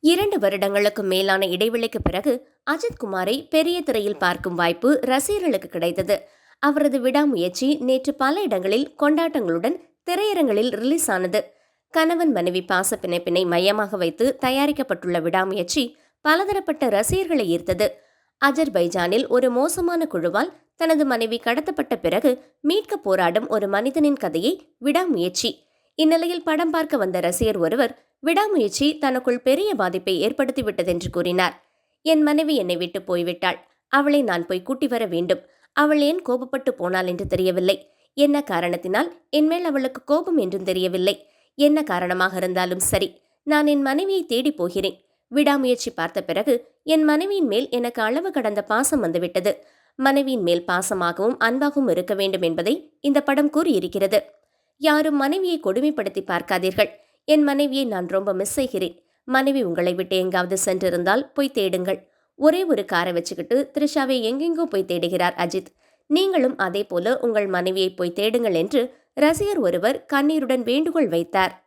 இரண்டு வருடங்களுக்கு மேலான இடைவெளிக்கு பிறகு அஜித் குமாரை பெரிய திரையில் பார்க்கும் வாய்ப்பு ரசிகர்களுக்கு கிடைத்தது. அவரது விடாமுயற்சி நேற்று பல இடங்களில் கொண்டாட்டங்களுடன் திரையரங்களில் ரிலீஸ் ஆனது. கணவன் மனைவி பாச பிணைப்பினை மையமாக வைத்து தயாரிக்கப்பட்டுள்ள விடாமுயற்சி பலதரப்பட்ட ரசிகர்களை ஈர்த்தது. அஜர்பைஜானில் ஒரு மோசமான குழுவால் தனது மனைவி கடத்தப்பட்ட பிறகு மீட்க போராடும் ஒரு மனிதனின் கதையை விடாமுயற்சி. இந்நிலையில் படம் பார்க்க வந்த ரசிகர் ஒருவர் விடாமுயற்சி தனக்குள் பெரிய பாதிப்பை ஏற்படுத்திவிட்டதென்று கூறினார். என் மனைவி என்னை விட்டு போய்விட்டாள். அவளை நான் போய் கூட்டி வர வேண்டும். அவள் ஏன் கோபப்பட்டு போனாள் என்று தெரியவில்லை. என்ன காரணத்தினால்? என்மேல் அவளுக்கு கோபம் என்றும் தெரியவில்லை. என்ன காரணமாக இருந்தாலும் சரி நான் என் மனைவியை தேடி போகிறேன். விடாமுயற்சி பார்த்த பிறகு என் மனைவியின் மேல் எனக்கு அளவு கடந்த பாசம் வந்துவிட்டது. மனைவியின் மேல் பாசமாகவும் அன்பாகவும் இருக்க வேண்டும் என்பதை இந்த படம் கூறியிருக்கிறது. யாரும் மனைவியை கொடுமைப்படுத்தி பார்க்காதீர்கள். என் மனைவியை நான் ரொம்ப மிஸ் செய்கிறேன். மனைவி உங்களை விட்டு எங்காவது சென்றிருந்தால் போய் தேடுங்கள். ஒரே ஒரு காரை வச்சுக்கிட்டு த்ரிஷாவை எங்கெங்கோ போய் தேடுகிறார் அஜித். நீங்களும் அதே போல உங்கள் மனைவியை போய் தேடுங்கள் என்று ரசிகர் ஒருவர் கண்ணீருடன் வேண்டுகோள் வைத்தார்.